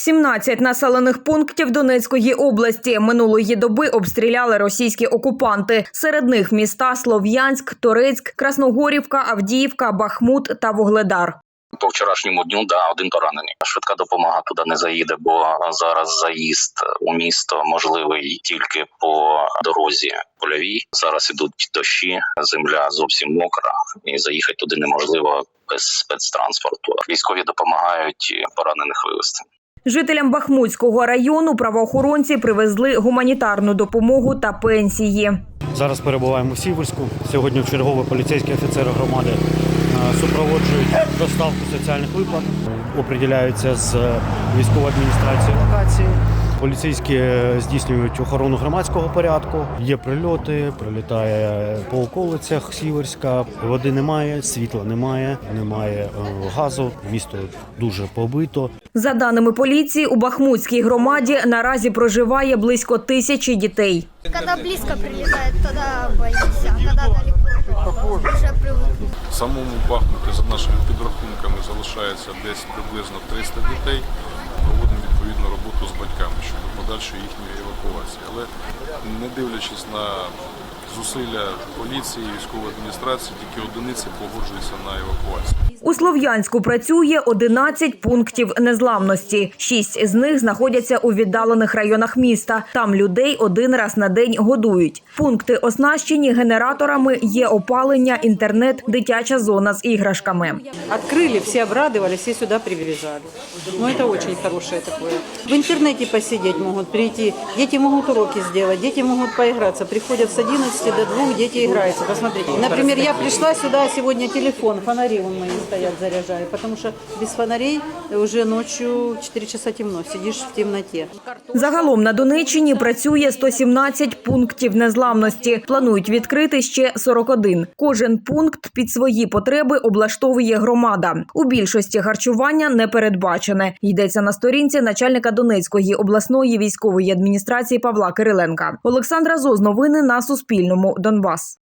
17 населених пунктів Донецької області минулої доби обстріляли російські окупанти. Серед них міста Слов'янськ, Торецьк, Красногорівка, Авдіївка, Бахмут та Вугледар. По вчорашньому дню да один поранений. Швидка допомога туди не заїде, бо зараз заїзд у місто можливий тільки по дорозі польовій. Зараз ідуть дощі, земля зовсім мокра, і заїхати туди неможливо без спецтранспорту. Військові допомагають поранених вивезти. Жителям Бахмутського району правоохоронці привезли гуманітарну допомогу та пенсії. Зараз перебуваємо в Сіверську. Сьогодні в чергове поліцейські офіцери громади е, супроводжують доставку соціальних виплат, оприділяються з військової адміністрації локації. Поліцейські е, здійснюють охорону громадського порядку. Є прильоти, прилітає по околицях Сіверська. Води немає, світла немає, немає е, газу. Місто дуже побито. За даними поліції, у Бахмутській громаді наразі проживає близько тисячі дітей. Когда близко прилетает, тогда боишься, а когда далеко, уже. В самому Бахмуті, за нашими підрахунками, залишається десь приблизно 300 дітей. Проводимо відповідну роботу з подальшої їхньої евакуації. Але не дивлячись на зусилля поліції, військової адміністрації, тільки одиниці погоджуються на евакуацію. У Слов'янську працює 11 пунктів незламності. Шість з них знаходяться у віддалених районах міста. Там людей один раз на день годують. Пункти оснащені генераторами, є опалення, інтернет, дитяча зона з іграшками. Открыли, все обрадовались и сюда привязали. Ну, это очень хорошее такое. В интернете посидеть могут, прийти. Дети могут уроки сделать, дети могут поиграться. Приходят с 11 до 2, дети играются. Посмотрите. Например, я пришла сюда сегодня телефон, фонари вон мои стоят, заряжаю. Потому что без фонарей уже ночью 4 часа темно, сидишь в темноте. Загалом на Донеччині працює 117 пунктів незламності. Планують відкрити ще 41. Кожен пункт під свої потреби облаштовує громада. У більшості харчування не передбачене. Йдеться на сторінці начальника Донецької обласної військової адміністрації Павла Кириленка. Олександра Зоз. Новини на Суспільному. Донбас.